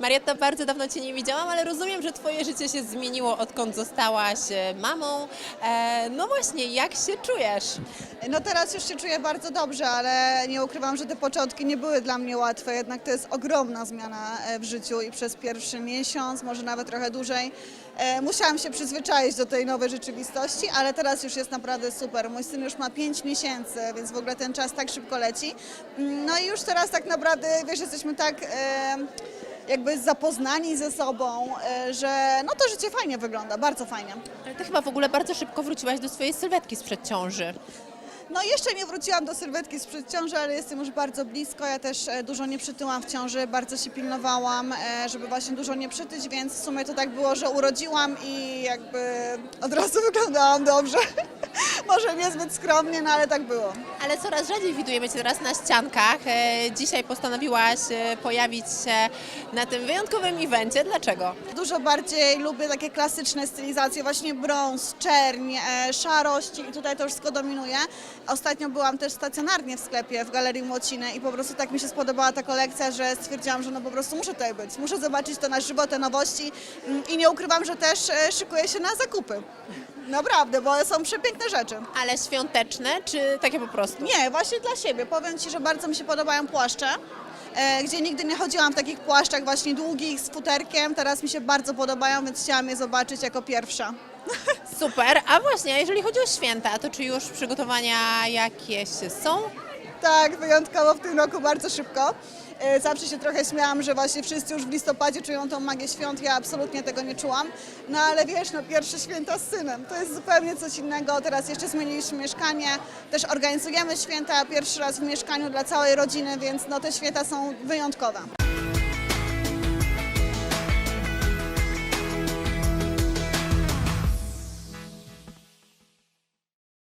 Marietta, bardzo dawno Cię nie widziałam, ale rozumiem, że Twoje życie się zmieniło, odkąd zostałaś e, mamą. E, no właśnie, jak się czujesz? No teraz już się czuję bardzo dobrze, ale nie ukrywam, że te początki nie były dla mnie łatwe, jednak to jest ogromna zmiana e, w życiu i przez pierwszy miesiąc, może nawet trochę dłużej, musiałam się przyzwyczaić do tej nowej rzeczywistości, ale teraz już jest naprawdę super. Mój syn już ma 5 miesięcy, więc w ogóle ten czas tak szybko leci. Mm, No i już teraz tak naprawdę, wiesz, jesteśmy tak... jakby zapoznani ze sobą, e, że no to życie fajnie wygląda, bardzo fajnie. Ale Ty chyba w ogóle bardzo szybko wróciłaś do swojej sylwetki sprzed ciąży. No jeszcze nie wróciłam do sylwetki sprzed ciąży, ale jestem już bardzo blisko. Ja też e, dużo nie przytyłam w ciąży, bardzo się pilnowałam, e, żeby właśnie dużo nie przytyć, więc w sumie to tak było, że urodziłam i jakby od razu wyglądałam dobrze. Może niezbyt skromnie, no ale tak było. Ale coraz rzadziej widujemy Cię teraz na ściankach. E, Dzisiaj postanowiłaś e, pojawić się na tym wyjątkowym evencie. Dlaczego? Dużo bardziej lubię takie klasyczne stylizacje, właśnie brąz, czerń, e, szarość i tutaj to wszystko dominuje. Ostatnio byłam też stacjonarnie w sklepie w Galerii Młociny i po prostu tak mi się spodobała ta kolekcja, że stwierdziłam, że no po prostu muszę tutaj być, muszę zobaczyć to na żywo, te nowości Mm, i nie ukrywam, że też szykuję się na zakupy. Naprawdę, bo są przepiękne rzeczy. Ale świąteczne, czy takie po prostu? Nie, właśnie dla siebie. Powiem Ci, że bardzo mi się podobają płaszcze. e, Gdzie nigdy nie chodziłam w takich płaszczach właśnie długich z futerkiem, teraz mi się bardzo podobają, więc chciałam je zobaczyć jako pierwsza. Super. A właśnie, jeżeli chodzi o święta, to czy już przygotowania jakieś są? Tak, wyjątkowo w tym roku bardzo szybko. E, Zawsze się trochę śmiałam, że właśnie wszyscy już w listopadzie czują tą magię świąt, ja absolutnie tego nie czułam. No ale wiesz, no pierwsze święta z synem, to jest zupełnie coś innego. Teraz jeszcze zmieniliśmy mieszkanie, też organizujemy święta pierwszy raz w mieszkaniu dla całej rodziny, więc no te święta są wyjątkowe.